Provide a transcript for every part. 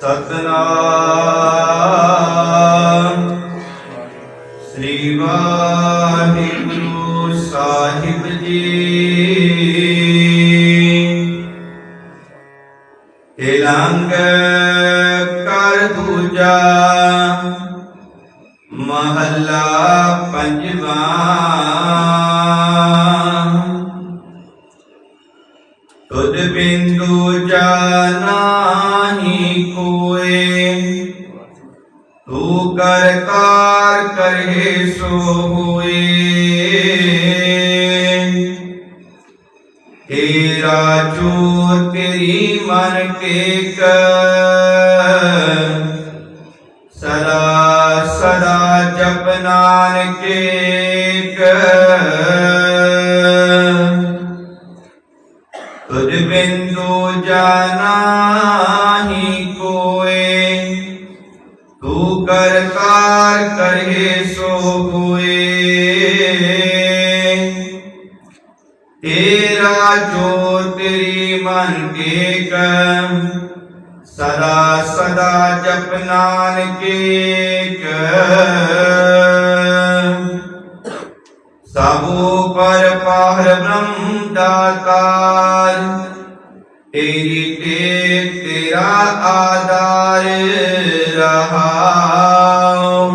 ਸਤਨਾਮ ਸ੍ਰੀ ਵਾਹਿਗੁਰੂ ਸਾਹਿਬ ਜੀ। ਤਿਲੰਗ ਕਰ ਦੂਜਾ ਮਹੱਲਾ ਪੰਜਵਾਂ। ਤੁਧ ਬਿੰਦੂ ਜਾਨਾਹੀ ਕੋਏ। ਤੂੰ ਕਰ ਕਾਰ ਕਰੇ ਸੋ ਹੋਏ। ਤੇਰਾ ਜੋ ਤੇਰੀ ਮਨ ਕੇ ਕਰ। ਸਦਾ ਸਦਾ ਜਪ ਨਾਨਕੇ ਕ ਬਿੰਦੂ ਜਾਨਾਹੀ ਕੋਏ। ਤੂੰ ਕਰ ਕਾਰ ਕਰੇ ਸੋ ਹੋਏ। ਤੇਰਾ ਜੋ ਤੇਰੀ ਮਨ ਕੇ ਕਮ ਸਦਾ ਸਦਾ ਜਪ ਨਾਨਕੇ ਕ ਸਭੂ ਪਰ ਪਾਰ ਬ੍ਰਹਮ ਦਾਤਾਰ ਤੇਰੀ ਤੇ ਤੇਰਾ ਆਦਾਰ ਰਹਾਉ।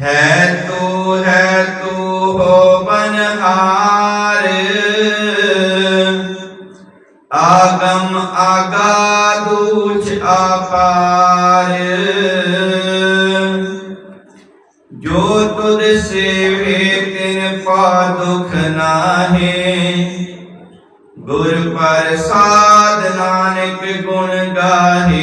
ਹੈ ਤੂ ਹੈ ਤੂ ਹੋ ਬਨਹਾਰ ਆਗਮ ਆਗਾਦੂਚ ਆਪਾਰ ਜੋ ਤੁਧ ਸੇਵੇ, ਤਿਨ ਪਾ ਦੁਖ ਨਾਹੀ। ਗੁਰ ਪ੍ਰਸਾਦ ਨਾਨਕ ਗੁਣ ਗਾਹੇ।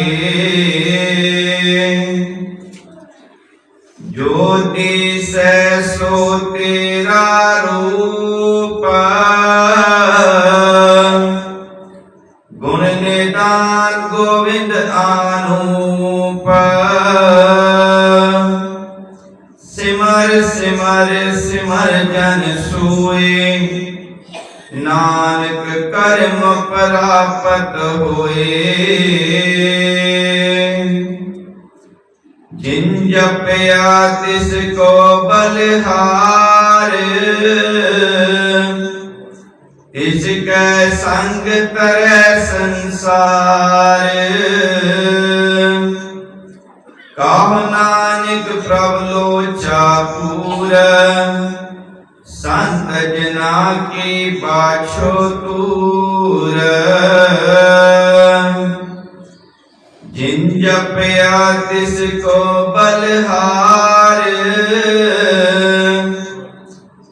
ਜੋ ਦਿਸੈ ਸੋ ਤੇਰਾ ਰੂਪ। ਗੁਣ ਨਿਦਾਨ ਗੋਵਿੰਦ ਆਨੂਪ। ਸਿਮਰ ਸਿਮਰ ਸਿਮਰ ਜਨ ਸੋਏ। ਨਾਨਕ ਕਰਮ ਪ੍ਰਾਪਤ ਹੋਏ। ਜਿਨ ਜਪਿਆ ਤਿਸ ਕੋ ਬਲਹਾਰ ਇਸ ਕੈ ਸੰਗ ਤਰੈ ਸੰਸਾਰ। ਕਾਹ ਨਾਨਕ ਪ੍ਰਭ ਲੋਚਾ ਪੂਰ। ਸੰਤ ਜਨਾ ਕੀ ਬਾਛੋ ਤੂਰ। ਜਿਨ ਜਪਿਆ ਤਿਸ ਕੋ ਬਲਹਾਰ।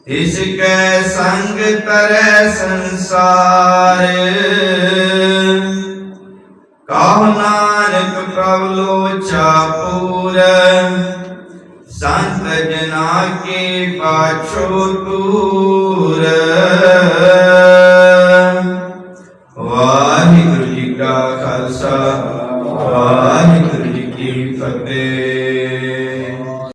ਇਸ ਕੈ ਸੰਗ ਤਰੈ ਸੰਸਾਰ। ਕਾਹ ਨਾਨਕ ਪ੍ਰਭ ਪੂਰ। ਸੰਤ ਜਨਾ ਪਾਛੋ ਦੂਰ। ਵਾਹਿਗੁਰੂ ਜੀ ਕਾ ਖਾਲਸਾ ਵਾਹਿਗੁਰੂ ਜੀ ਕੀ ਫਤਿਹ।